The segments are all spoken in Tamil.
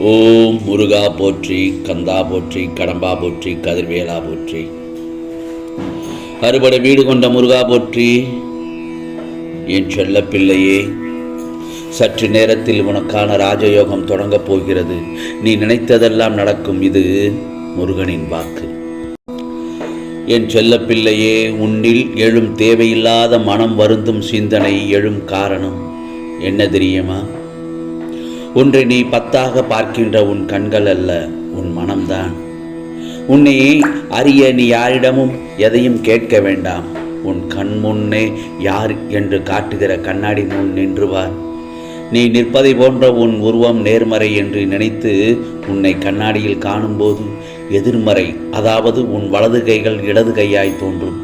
ஓம் முருகா போற்றி கந்தா போற்றி கடம்பா போற்றி கதிர்வேலா போற்றி. அறுபடை வீடு கொண்ட முருகா போற்றி என் செல்ல பிள்ளையே சற்று நேரத்தில் உனக்கான ராஜயோகம் தொடங்கப் போகிறது. நீ நினைத்ததெல்லாம் நடக்கும் இது முருகனின் வாக்கு. என் செல்ல பிள்ளையே உன்னில் எழும் தேவையில்லாத மனம் வருந்தும் சிந்தனை எழும் காரணம் என்ன தெரியுமா? ஒன்று நீ பத்தாக பார்க்கின்ற உன் கண்கள் அல்ல உன் மனம்தான். உன்னை அறிய நீ யாரிடமும் எதையும் கேட்க வேண்டாம். உன் கண் முன்னே யார் என்று காட்டுகிற கண்ணாடி முன் நின்றுவார். நீ நிற்பதை போன்ற உன் உருவம் நேர்மறை என்று நினைத்து உன்னை கண்ணாடியில் காணும்போது எதிர்மறை அதாவது உன் வலது கைகள் இடது கையாய் தோன்றும்.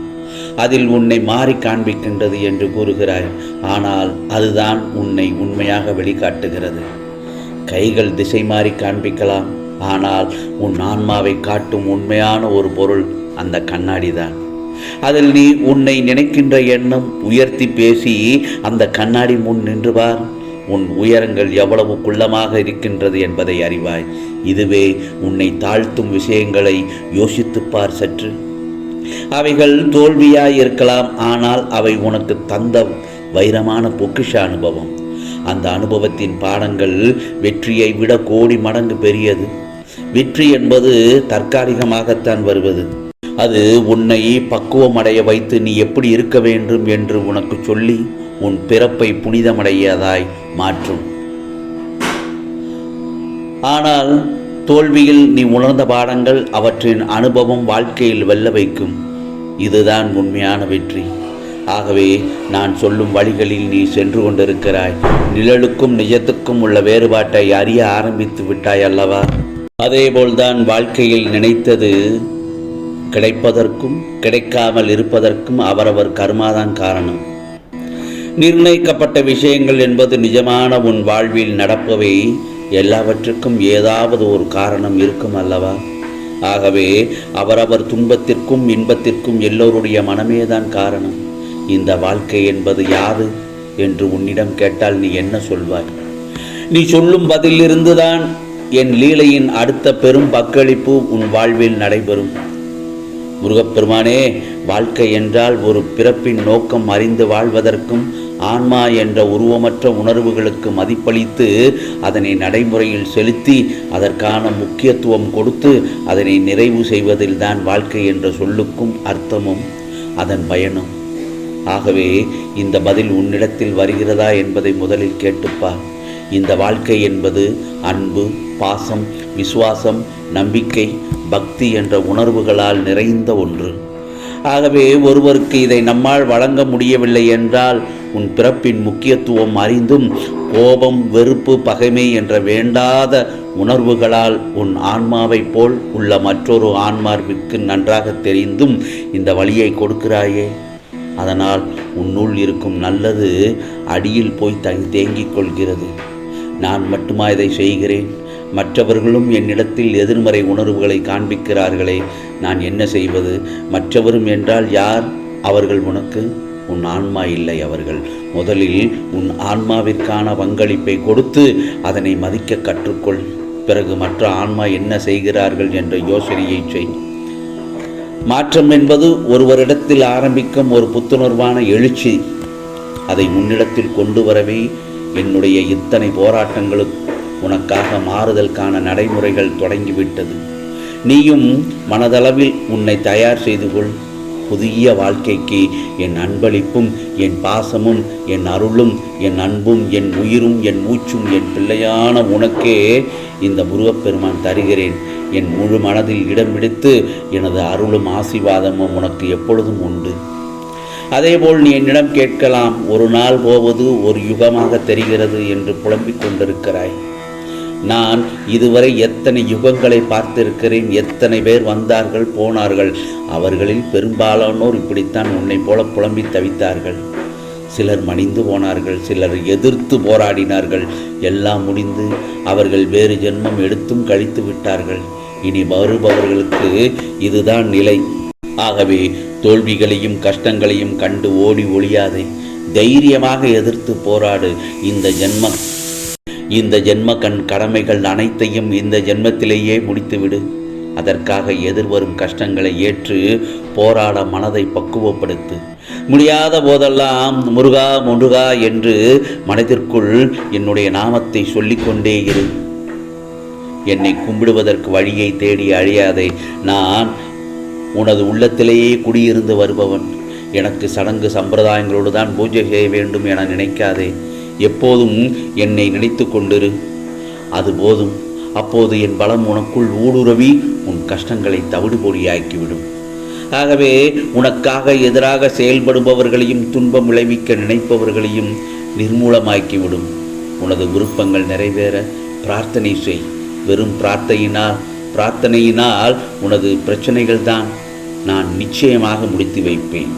அதில் உன்னை மாறி காண்பிக்கின்றது என்று கூறுகிறாய். ஆனால் அதுதான் உன்னை உண்மையாக வெளிக்காட்டுகிறது. கைகள் திசை மாறி காண்பிக்கலாம். ஆனால் உன் ஆன்மாவை காட்டும் உண்மையான ஒரு பொருள் அந்த கண்ணாடி தான் அதில் நீ உன்னை நினைக்கின்ற எண்ணம் உயர்த்தி பேசி அந்த கண்ணாடி முன் நின்று பார். உன் உயரங்கள் எவ்வளவு குள்ளமாக இருக்கின்றது என்பதை அறிவாய். இதுவே உன்னை தாழ்த்தும் விஷயங்களை யோசித்துப்பார் சற்று. அவைகள் தோல்வியாய் இருக்கலாம் ஆனால் அவை உனக்கு தந்த வைரமான பொக்கிஷ அனுபவம். அந்த அனுபவத்தின் பாடங்கள் வெற்றியை விட கோடி மடங்கு பெரியது. வெற்றி என்பது தற்காலிகமாகத்தான் வருவது. அது உன்னை பக்குவமடைய வைத்து நீ எப்படி இருக்க வேண்டும் என்று உனக்கு சொல்லி உன் பிறப்பை புனிதமடையதாய் மாற்றும். ஆனால் தோல்வியில் நீ உணர்ந்த பாடங்கள் அவற்றின் அனுபவம் வாழ்க்கையில் வெல்ல வைக்கும். இதுதான் உண்மையான வெற்றி. ஆகவே நான் சொல்லும் வழிகளில் நீ சென்று கொண்டிருக்கிறாய். நிழலுக்கும் நிஜத்துக்கும் உள்ள வேறுபாட்டை அறிய ஆரம்பித்து விட்டாய் அல்லவா? அதேபோல்தான் வாழ்க்கையில் நினைத்தது கிடைப்பதற்கும் கிடைக்காமல் இருப்பதற்கும் அவரவர் கர்மாதான் காரணம். நிர்ணயிக்கப்பட்ட விஷயங்கள் என்பது நிஜமான உன் வாழ்வில் நடப்பவை எல்லாவற்றுக்கும் ஏதாவது ஒரு காரணம் இருக்கும் அல்லவா? ஆகவே அவரவர் துன்பத்திற்கும் இன்பத்திற்கும் எல்லோருடைய மனமேதான் காரணம். இந்த வாழ்க்கை என்பது யாது? என்று உன்னிடம் கேட்டால் நீ என்ன சொல்வாய்? நீ சொல்லும் பதிலிருந்துதான் என் லீலையின் அடுத்த பெரும் பக்களிப்பு உன் வாழ்வில் நடைபெறும். முருகப்பெருமானே வாழ்க்கை என்றால் ஒரு பிறப்பின் நோக்கம் அறிந்து வாழ்வதற்கும் ஆன்மா என்ற உருவமற்ற உணர்வுகளுக்கு மதிப்பளித்து அதனை நடைமுறையில் செலுத்தி அதற்கான முக்கியத்துவம் கொடுத்து அதனை நிறைவு செய்வதில்தான் வாழ்க்கை என்ற சொல்லுக்கும் அர்த்தமும் அதன் பயனும். ஆகவே இந்த பதில் உன்னிடத்தில் வருகிறதா என்பதை முதலில் கேட்டுப்பார் இந்த வாழ்க்கை என்பது அன்பு பாசம் விசுவாசம் நம்பிக்கை பக்தி என்ற உணர்வுகளால் நிறைந்த ஒன்று. ஆகவே ஒருவருக்கு இதை நம்மால் வழங்க முடியவில்லை என்றால் உன் பிறப்பின் முக்கியத்துவம் அறிந்தும் கோபம் வெறுப்பு பகைமை என்ற வேண்டாத உணர்வுகளால் உன் ஆன்மாவைப் போல் உள்ள மற்றொரு ஆன்மார்விற்கு நன்றாக தெரிந்தும் இந்த வழியை கொடுக்கிறாயே. அதனால் உன்னுள் இருக்கும் நல்லது அடியில் போய் தங்கி தேங்கிக் கொள்கிறது. நான் மட்டுமா இதை செய்கிறேன்? மற்றவர்களும் என்னிடத்தில் எதிர்மறை உணர்வுகளை காண்பிக்கிறார்களே நான் என்ன செய்வது? மற்றவரும் என்றால் யார்? அவர்கள் உனக்கு. உன் ஆன்மா இல்லை அவர்கள். முதலில் உன் ஆன்மாவிற்கான பங்களிப்பை கொடுத்து அதனை மதிக்க கற்றுக்கொள். பிறகு மற்ற ஆன்மா என்ன செய்கிறார்கள்? என்ற யோசனையை செய். மாற்றம் என்பது ஒருவரிடத்தில் ஆரம்பிக்கும் ஒரு புத்துணர்வான எழுச்சி. அதை முன்னிடத்தில் கொண்டு வரவே என்னுடைய இத்தனை போராட்டங்களும் உனக்காக மாறுதல்கான நடைமுறைகள் தொடங்கிவிட்டது. நீயும் மனதளவில் உன்னை தயார் செய்து கொள். புதிய வாழ்க்கைக்கு என் அன்பளிப்பும் என் பாசமும் என் அருளும் என் அன்பும் என் உயிரும் என் மூச்சும் என் பிள்ளையான உனக்கே இந்த முருகப்பெருமான் தருகிறேன். என் முழு மனதில் இடம் பிடித்து எனது அருளும் ஆசீர்வாதமும் உனக்கு எப்பொழுதும் உண்டு. அதேபோல் நீ என்னிடம் கேட்கலாம் ஒரு நாள் போவது ஒரு யுகமாக தெரிகிறது என்று புலம்பிக் கொண்டிருக்கிறாய். நான் இதுவரை எத்தனை யுகங்களை பார்த்திருக்கிறேன் எத்தனை பேர் வந்தார்கள் போனார்கள் அவர்களில் பெரும்பாலானோர் இப்படித்தான் உன்னை போல புலம்பி தவித்தார்கள். சிலர் மணிந்து போனார்கள் சிலர் எதிர்த்து போராடினார்கள். எல்லாம் முடிந்து அவர்கள் வேறு ஜென்மம் எடுத்தும் கழித்து விட்டார்கள். இனி வருபவர்களுக்கு இதுதான் நிலை. ஆகவே தோல்விகளையும் கஷ்டங்களையும் கண்டு ஓடி ஒழியாதே. தைரியமாக எதிர்த்து போராடு. இந்த ஜென்மம் இந்த ஜென்ம கண் கடமைகள் அனைத்தையும் இந்த ஜென்மத்திலேயே முடித்துவிடு. அதற்காக எதிர்வரும் கஷ்டங்களை ஏற்று போராட மனதை பக்குவப்படுத்து. முடியாத போதெல்லாம் முருகா முருகா என்று மனதிற்குள் என்னுடைய நாமத்தை சொல்லிக்கொண்டே இரு. என்னை கும்பிடுவதற்கு வழியை தேடி அழியாதே. நான் உனது உள்ளத்திலேயே குடியிருந்து வருபவன். எனக்கு சடங்கு சம்பிரதாயங்களோடு தான் பூஜை செய்ய வேண்டும் என நினைக்காதே. எப்போதும் என்னை நினைத்து கொண்டிரு. அது போதும். அப்போது என் பலம் உனக்குள் ஊடுருவி உன் கஷ்டங்களை தவிடுபொடியாக்கிவிடும். ஆகவே உனக்காக எதிராக செயல்படுபவர்களையும் துன்பம் விளைவிக்க நினைப்பவர்களையும் நிர்மூலமாக்கிவிடும். உனது விருப்பங்கள் நிறைவேற பிரார்த்தனை செய். வெறும் பிரார்த்தையினால் பிரார்த்தனையினால் உனது பிரச்சனைகள் தான் நான் நிச்சயமாக முடித்து வைப்பேன்.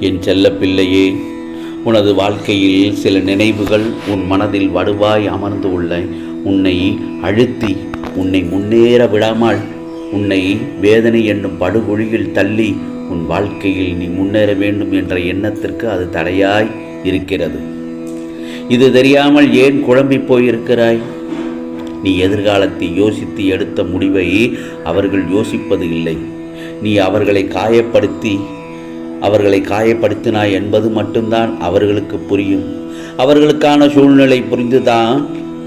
என் செல்ல பிள்ளையே உனது வாழ்க்கையில் சில நினைவுகள் உன் மனதில் வடுவாய் அமர்ந்து உள்ள. உன்னை அழுத்தி உன்னை முன்னேற விடாமல் உன்னை வேதனை என்னும் படுகொழியில் தள்ளி உன் வாழ்க்கையில் நீ முன்னேற வேண்டும் என்ற எண்ணத்திற்கு அது தடையாய் இருக்கிறது. இது தெரியாமல் ஏன் குழம்பி போயிருக்கிறாய்? நீ எதிர்காலத்தை யோசித்து எடுத்த முடிவை அவர்கள் யோசிப்பது இல்லை. நீ அவர்களை காயப்படுத்தி அவர்களை காயப்படுத்தினாய் என்பது மட்டும்தான் அவர்களுக்கு புரியும். அவர்களுக்கான சூழ்நிலை புரிந்துதான்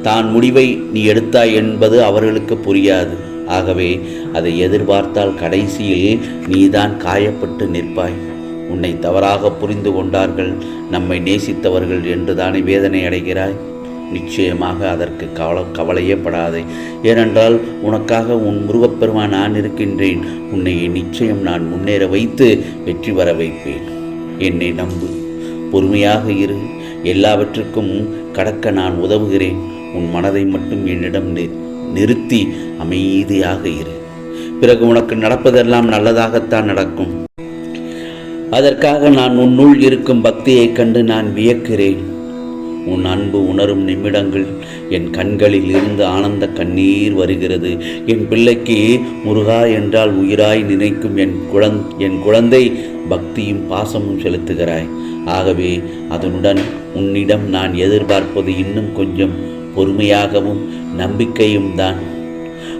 தான் முடிவை நீ எடுத்தாய் என்பது அவர்களுக்கு புரியாது. ஆகவே அதை எதிர்பார்த்தால் கடைசியில் நீதான் காயப்பட்டு நிற்பாய். உன்னை தவறாக புரிந்து கொண்டார்கள் நம்மை நேசித்தவர்கள் என்றுதானே வேதனை அடைகிறாய். நிச்சயமாக அதற்கு கவல கவலையே படாதே. ஏனென்றால் உனக்காக உன் முருகப்பெருமான் நான் இருக்கின்றேன். உன்னை நிச்சயம் நான் முன்னேற வைத்து வெற்றி பெற வைப்பேன். என்னை நம்பு. பொறுமையாக இரு. எல்லாவற்றுக்கும் கடக்க நான் உதவுகிறேன். உன் மனதை மட்டும் என்னிடம் நி- நிறுத்தி அமைதியாக இரு. பிறகு உனக்கு நடப்பதெல்லாம் நல்லதாகத்தான் நடக்கும். அதற்காக நான் உன்னுள் இருக்கும் பக்தியைக் கண்டு நான் வியக்கிறேன். உன் அன்பு உணரும் நிமிடங்கள் என் கண்களில் இருந்து ஆனந்த கண்ணீர் வருகிறது. என் பிள்ளைக்கு முருகா என்றால் உயிராய் நினைக்கும் என் குழந் என் குழந்தை பக்தியும் பாசமும் செலுத்துகிறாய். ஆகவே அதனுடன் உன்னிடம் நான் எதிர்பார்ப்பது இன்னும் கொஞ்சம் பொறுமையாகவும் நம்பிக்கையும் தான்.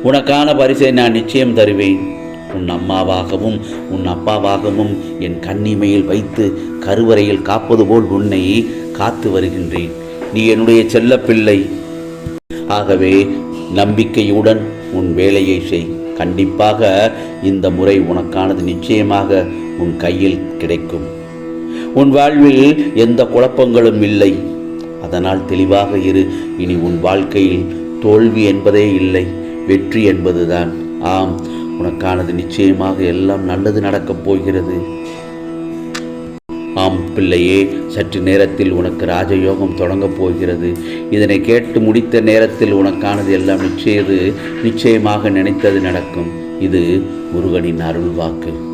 உனக்கான பரிசை நான் நிச்சயம் தருவேன். உன் அம்மாவாகவும் உன் அப்பாவாகவும் என் கண்ணிமையில் வைத்து கருவறையில் காப்பது போல் உன்னை காத்து வருகின்றேன். நீ என்னுடைய செல்ல பிள்ளை ஆகவே நம்பிக்கையுடன் உன் வேலையை செய். கண்டிப்பாக இந்த முறை உனக்கானது நிச்சயமாக உன் கையில் கிடைக்கும். உன் வாழ்வில் எந்த குழப்பங்களும் இல்லை. அதனால் தெளிவாக இரு. இனி உன் வாழ்க்கையில் தோல்வி என்பதே இல்லை வெற்றி என்பதுதான். ஆம் உனக்கானது நிச்சயமாக எல்லாம் நல்லது நடக்கப் போகிறது. ஆம் பிள்ளையே சற்று நேரத்தில் உனக்கு ராஜயோகம் தொடங்கப் போகிறது. இதனை கேட்டு முடித்த நேரத்தில் உனக்கானது எல்லாம் நிச்சயது நிச்சயமாக நினைத்தது நடக்கும். இது முருகனின் அருள் வாக்கு